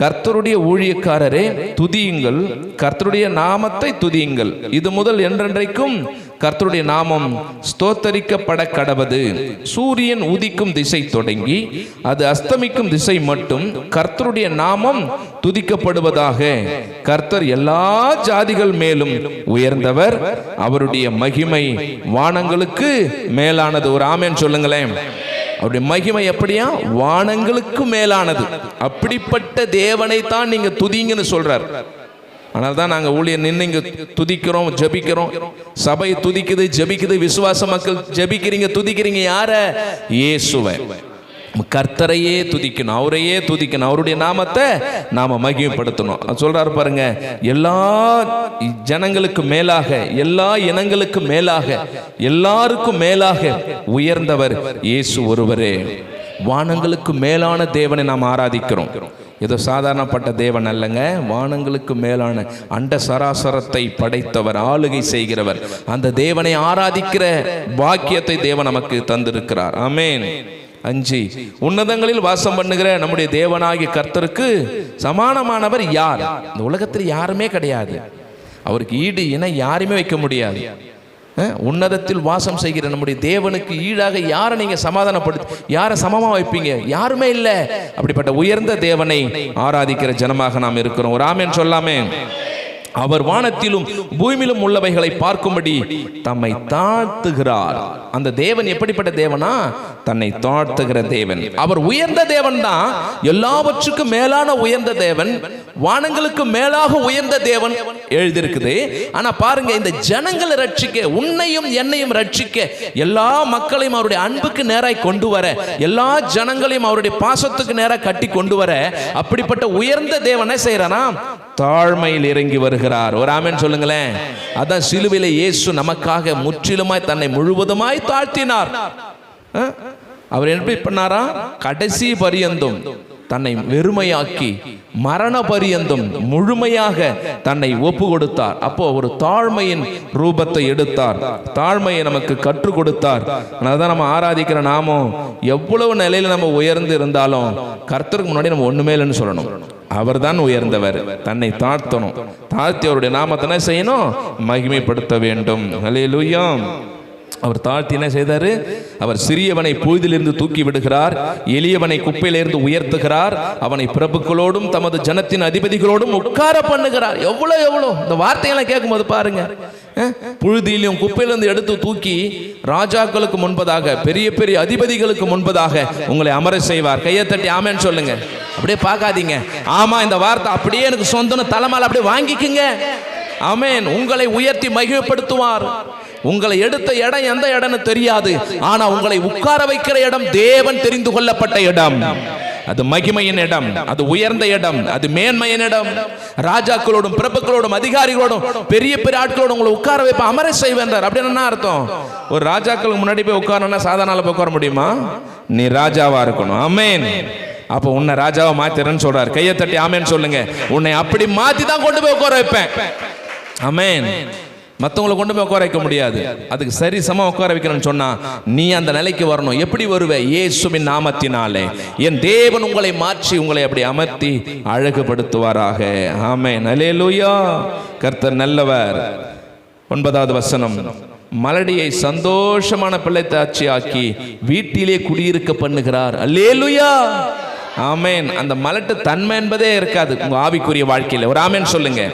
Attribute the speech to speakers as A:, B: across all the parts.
A: கர்த்தருடைய ஊழியக்காரரே துதியுங்கள். கர்த்தருடைய நாமத்தை துதியுங்கள். இது முதல் என்றென்றைக்கும் கர்த்தருடைய நாமம் ஸ்தோத்தரிக்கப்பட கடவது. சூரியன் உதிக்கும் திசை தொடங்கி அது அஸ்தமிக்கும் திசை மட்டும் கர்த்தருடைய நாமம் துதிக்கப்படுவதாக. கர்த்தர் எல்லா ஜாதிகள் மேலும் உயர்ந்தவர். அவருடைய மகிமை வானங்களுக்கு மேலானது. ஒரு ஆமேன் சொல்லுங்களேன். அவருடைய மகிமை எப்படியா? வானங்களுக்கு மேலானது. அப்படிப்பட்ட தேவனை தான் நீங்க துதிங்கன்னு சொல்றார். ஆனால் தான் நாங்கள் ஊழியர் நின்று இங்கே துதிக்கிறோம் ஜெபிக்கிறோம். சபை துதிக்குது ஜபிக்குது விசுவாச மக்கள் ஜெபிக்கிறீங்க துதிக்கிறீங்க யார? இயேசுவை. கர்த்தரையே துதிக்கணும் அவரையே துதிக்கணும் அவருடைய நாமத்தை நாம மகிமைப்படுத்தணும். அது சொல்றாரு பாருங்க எல்லா ஜனங்களுக்கு மேலாக எல்லா இனங்களுக்கு மேலாக எல்லாருக்கும் மேலாக உயர்ந்தவர் இயேசு ஒருவரே. வானங்களுக்கு மேலான தேவனை நாம் ஆராதிக்கிறோம். ஏதோ சாதாரணப்பட்ட தேவன் அல்லங்க வானங்களுக்கு மேலான அண்ட சராசரத்தை படைத்தவர் ஆளுகை செய்கிறவர். அந்த தேவனை ஆராதிக்கிற பாக்கியத்தை தேவன் நமக்கு தந்திருக்கிறார். ஆமென். அஞ்சு. உன்னதங்களில் வாசம் பண்ணுகிற நம்முடைய தேவனாகி கர்த்தருக்கு சமானமானவர் யார்? இந்த உலகத்தில் யாருமே கிடையாது. அவருக்கு ஈடு இணை யாருமே வைக்க முடியாது. உன்னதத்தில் வாசம் செய்கிற நம்முடைய தேவனுக்கு ஈடாக யாரை நீங்க சமாதானப்படுத்த யாரை சமமா வைப்பீங்க? யாருமே இல்லை. அப்படிப்பட்ட உயர்ந்த தேவனை ஆராதிக்கிற ஜனமாக நாம் இருக்கிறோம். ஒரு ஆமேன் சொல்லாமே அவர் வானத்திலும் பூமியிலும் உள்ளவைகளை பார்க்கும்படி தம்மை தாழ்த்துகிறார். அந்த தேவன் எப்படிப்பட்ட தேவனா? தன்னை தாழ்த்துகிற தேவன். அவர் உயர்ந்த தேவன் தான் எல்லாவற்றுக்கும் மேலான உயர்ந்த தேவன். வானங்களுக்கு மேலாக உயர்ந்த தேவன் எழுதியிருக்குது. ஆனா பாருங்க இந்த ஜனங்களை ரட்சிக்க உன்னையும் என்னையும் ரட்சிக்க எல்லா மக்களையும் அவருடைய அன்புக்கு நேராய் கொண்டு வர எல்லா ஜனங்களையும் அவருடைய பாசத்துக்கு நேராக கட்டி கொண்டு வர அப்படிப்பட்ட உயர்ந்த தேவனை செய்யறானா? தாழ்மையில் இறங்கி வருகிறார். ஒரு ஆமேன் சொல்லுங்களேன். அதான் சிலுவையில் இயேசு நமக்காக முற்றிலுமாய் தன்னை முழுவதுமாய் தாழ்த்தினார். அவர் எப்படி பண்ணாரா? கடைசி பரியந்தும் தன்னை வெறுமையாக்கி மரண பரியந்தும் முழுமையாக தன்னை ஒப்பு கொடுத்தார் அப்போ ஒரு தாழ்மையின் ரூபத்தை எடுத்தார். தாழ்மையை நமக்கு கற்றுக் கொடுத்தார். அதான் நம்ம ஆராதிக்கிற நாமும் எவ்வளவு நிலையில நம்ம உயர்ந்து இருந்தாலும் கர்த்தருக்கு முன்னாடி நம்ம ஒண்ணுமே இல்லைன்னு சொல்லணும். அவர்தான் உயர்ந்தவர். தன்னை தாழ்த்தணும். தாழ்த்தி அவருடைய நாமத்தை என்ன செய்யணும்? மகிமைப்படுத்த வேண்டும். ஹalleluya அவர் தாழ்த்தி என்ன செய்தாரு? அவர் சிறியவனை பொழுதிலிருந்து தூக்கி விடுகிறார். எளியவனை குப்பையிலிருந்து உயர்த்துகிறார். அவனை பிரபுக்களோடும் தமது ஜனத்தின் அதிபதிகளோடும் உட்கார பண்ணுகிறார். எவ்வளோ எவ்வளோ? இந்த வார்த்தையெல்லாம் கேட்கும்போது பாருங்க. புழுதியிலும் குப்பையிலிருந்து எடுத்து தூக்கி ராஜாக்களுக்கு முன்பதாக பெரிய பெரிய அதிபதிகளுக்கு முன்பதாக உங்களை அமர செய்வார். கையை தட்டி ஆமேன்னு சொல்லுங்க. அப்படியே பார்க்காதீங்க. ஆமா இந்த வார்த்தை அப்படியே எனக்கு சொந்தம் தலைமையில் அப்படியே வாங்கிக்குங்க. அமேன் உங்களை உயர்த்தி மகிழ்ப்படுத்துவார் உங்களை எடுத்த இடம் எந்த இடம்னு தெரியாது. ஆனா உங்களை உட்கார வைக்கிற இடம் தேவன் தெரிந்து கொள்ளப்பட்ட இடம். அது மகிமையின் இடம். அது உயர்ந்த இடம். அது மேன்மையின் இடம். ராஜாக்களோடும் பிரபுக்களோடும் அதிகாரிகளோடும் பெரிய பெரிய ஆட்களோடும் உங்களை உட்கார வைப்ப அமர செய்வேன்றார். அப்படின்னு என்ன அர்த்தம்? ஒரு ராஜாக்களுக்கு முன்னாடி போய் உட்காரணும்னா சாதாரண போய் உட்கார முடியுமா? நீ ராஜாவா இருக்கணும். அமேன் அப்போ உன்னை ராஜாவை மாத்திரன்னு சொல்றாரு. கையை தட்டி ஆமேன்னு சொல்லுங்க. உன்னை அப்படி மாத்தி தான் கொண்டு போய் உட்கார வைப்பேன். அமேன் மற்றவங்களை கொண்டு போய் உட்கார வைக்க முடியாது. அதுக்கு சரி சம உட்கார வைக்கணும்னு சொன்னா நீ அந்த நிலைக்கு வரணும். எப்படி வருவ? இயேசுவின் நாமத்தினாலே. என் தேவன் உங்களை மாற்றி உங்களை அப்படி அமர்த்தி அழகுபடுத்துவாராக. ஆமே நலே லூயா கர்த்தர் நல்லவர். ஒன்பதாவது வசனம். மலடியை சந்தோஷமான பிள்ளைத்தாட்சி ஆக்கி வீட்டிலே குடியிருக்க பண்ணுகிறார். அல்லேலுயா ஆமேன். அந்த மலட்டு தன்மை என்பதே இருக்காது உங்க ஆவிக்குரிய வாழ்க்கையில். ஒரு ஆமேன் சொல்லுங்க.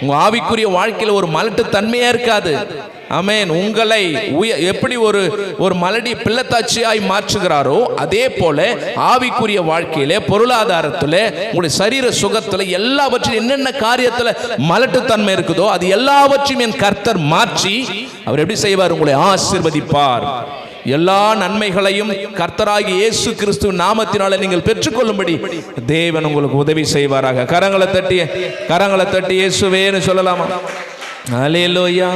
A: உங்க ஆவிக்குரிய வாழ்க்கையில் ஒரு மலட்டு தன்மையே இருக்காது. அமேன் உங்களை உய- எப்படி ஒரு ஒரு மலடி பிள்ளத்தாட்சியாய் மாற்றுகிறாரோ அதே போல ஆவிக்குரிய வாழ்க்கையில பொருளாதாரத்துல உங்களுடைய சரீர சுகத்துல எல்லாவற்றையும் என்னென்ன காரியத்துல மலட்டுத்தன்மை இருக்குதோ அது எல்லாவற்றையும் என் கர்த்தர் மாற்றி அவர் எப்படி செய்வார்? உங்களை ஆசீர்வதிப்பார். எல்லா நன்மைகளையும் கர்த்தராகி இயேசு கிறிஸ்து நாமத்தினால நீங்கள் பெற்றுக்கொள்ளும்படி தேவன் உங்களுக்கு உதவி செய்வாராக. கரங்களை தட்டிய கரங்களை தட்டி இயேசுவேன்னு சொல்லலாமா? அலேலோயா